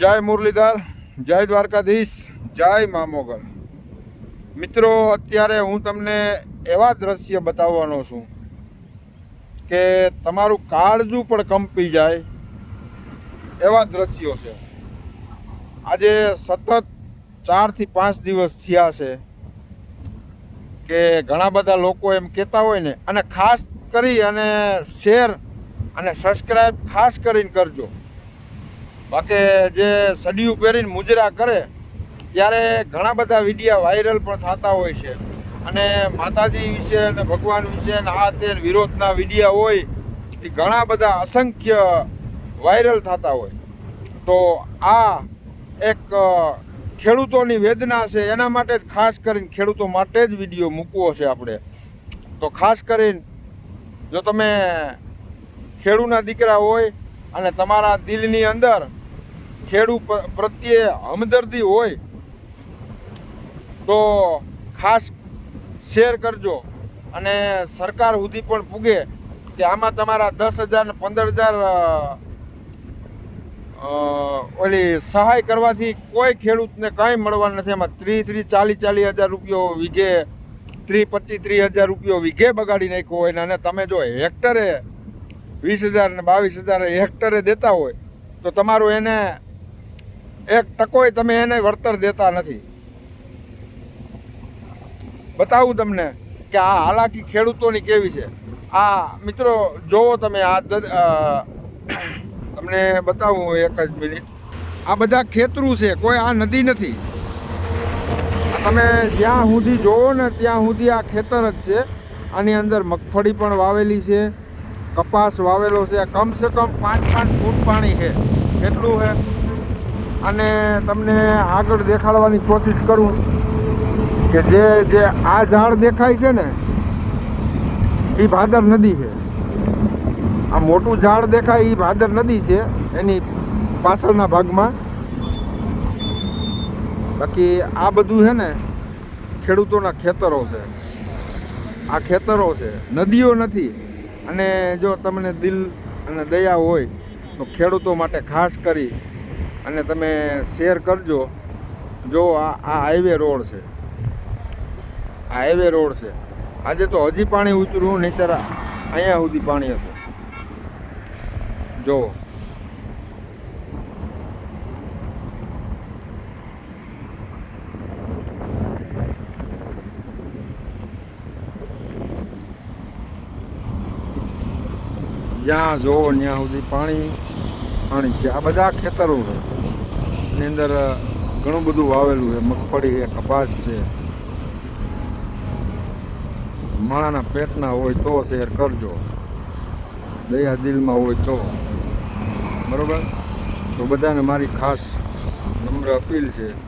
જય મુરલીધર, જય દ્વારકાધીશ, જય મા મોગલ. મિત્રો, અત્યારે હું તમને એવા દ્રશ્ય બતાવવાનો છું કે તમારું કાળજું પણ કંપી જાય એવા દ્રશ્યો છે. આજે સતત ચારથી પાંચ દિવસ થયા છે કે ઘણા બધા લોકો એમ કહેતા હોય ને, અને ખાસ કરી અને શેર અને સબસ્ક્રાઈબ ખાસ કરીને કરજો. બાકી જે સડિયું પહેરીને મુજરા કરે, ત્યારે ઘણા બધા વિડીયા વાયરલ પણ થતા હોય છે. અને માતાજી વિશે અને ભગવાન વિશે અને આ તે વિરોધના વિડીયા હોય, એ ઘણા બધા અસંખ્ય વાયરલ થતા હોય. તો આ એક ખેડૂતોની વેદના છે, એના માટે જ ખાસ કરીને ખેડૂતો માટે જ વીડિયો મૂકવો છે આપણે. તો ખાસ કરીને, જો તમે ખેડૂના દીકરા હોય અને તમારા દિલની અંદર ખેડૂ પ- પ્રત્યે હમદર્દી હોય, તો ખાસ શેર કરજો. અને સરકાર સુધી પણ પૂગે કે આમાં તમારા દસ હજાર ને પંદર હજાર ઓલી સહાય કરવાથી કોઈ ખેડૂતને કાંઈ મળવાનું નથી. એમાં ત્રીસ ત્રીસ ચાલીસ ચાલીસ હજાર રૂપિયો વીઘે ત્રીસ પચીસ ત્રીસ હજાર રૂપિયો વીઘે બગાડી નાખ્યો હોય અને તમે જો હેક્ટરે વીસ હજાર ને બાવીસ હજાર હેક્ટરે દેતા હોય, તો તમારું એને એક ટકોય તમે એને વળતર દેતા નથી. બતાવું તમને કે આ હાલાકી ખેડૂતોની કેવી છે. આ મિત્રો, જોવો તમે આ તમને બતાવું એક જ મિનિટ. આ બધા ખેતરું છે, કોઈ આ નદી નથી. તમે જ્યાં સુધી જોવો ને ત્યાં સુધી આ ખેતર જ છે. આની અંદર મગફળી પણ વાવેલી છે, કપાસ વાવેલો છે. કમસે કમ પાંચ પાંચ ફૂટ પાણી છે. કેટલું છે. અને તમને આગળ દેખાડવાની કોશિશ કરું કે જે જે આ ઝાડ દેખાય છે ને, એ ભાદર નદી છે. આ મોટું ઝાડ દેખાય, એ ભાદર નદી છે, એની પાછળના ભાગમાં. બાકી આ બધું છે ને, ખેડૂતોના ખેતરો છે. આ ખેતરો છે, નદીઓ નથી. અને જો તમને દિલ અને દયા હોય, તો ખેડૂતો માટે ખાસ કરી અને તમે શેર કરજો. જો આ આ હાઈવે રોડ છે. આ હાઈવે રોડ છે. આજે તો હજી પાણી ઉતર્યું નહીંતર અહીંયા સુધી પાણી હતું. જો. જ્યાં જોવો ત્યાં સુધી પાણી પાણી છે. આ બધા ખેતરો છે. એની અંદર ઘણું બધું વાવેલું છે. મગફળી છે, કપાસ છે. માણાના પેટના હોય તો શેર કરજો. દયા દિલમાં હોય તો. બરાબર? તો બધાને મારી ખાસ નમ્ર અપીલ છે.